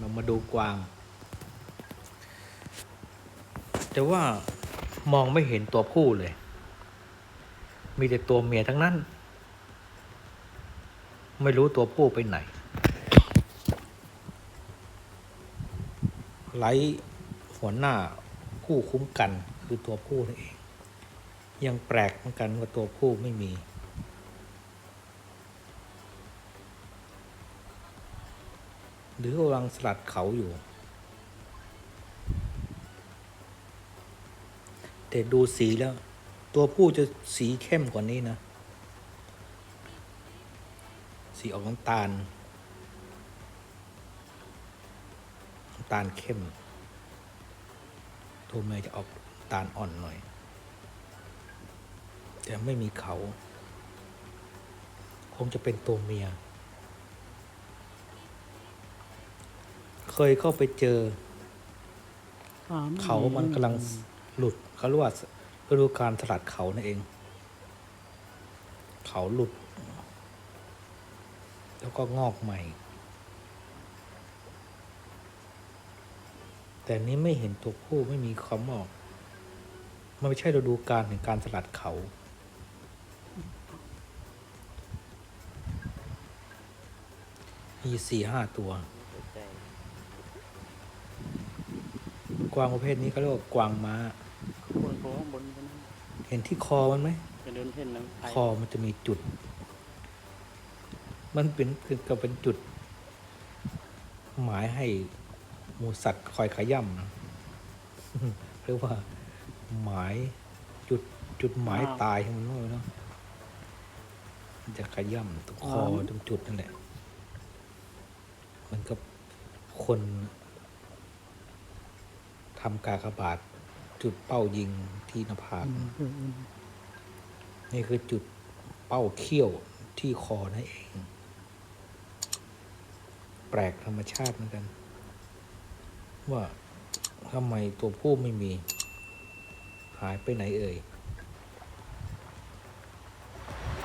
เรามาดูกวาง แต่ว่ามองไม่เห็นตัวผู้เลย มีแต่ตัวเมียทั้งนั้น ไม่รู้ตัวผู้ไปไหนไร้หัวหน้าผู้คุ้มกันคือตัวผู้นั่นเอง ยังแปลกเหมือนกันว่าตัวผู้ไม่มี หรือกำลังสลัดเขาอยู่ แต่ดูสีแล้ว ตัวผู้จะสีเข้มกว่านี้นะ สีออกน้ำตาลน้ำตาลเข้ม ตัวเมียจะออกตาลอ่อนหน่อย แต่ไม่มีเขา คงจะเป็นตัวเมีย เค ยเข้าไปเจอ เขามันกำลังหลุดเขาเรียกว่าฤดูการสลัดเขานั่นเอง เขาหลุด แล้วก็งอกใหม่ แต่นี้ไม่เห็นตัวผู้ไม่มีคำบอก มันไม่ใช่ฤดูการแห่งการสลัดเขามีสี่ห้าตัว กวางประเภทนี้เขาเรียกว่ากวางม้า บนโค้งบนบนนั้นเห็นที่คอมันไหม จะเดินเพ่นน้ำไทยคอมันจะมีจุด มันเป็นคือกับเป็นจุด หมายให้หมูสัตว์คอยขย่ำนะเรียกว่า หมายจุดจุดหมายตายของมันว่าเนาะมันจะขย่ำตรงคอตรงจุดนั่นแหละ มันก็คน ทำกากบาทจุดเป้ายิงที่หน้าผากนี่คือจุดเป้าเขี้ยวที่คอนั่นเอง แปลกธรรมชาติเหมือนกัน ว่าทำไมตัวผู้ไม่มี หายไปไหนเอ่ย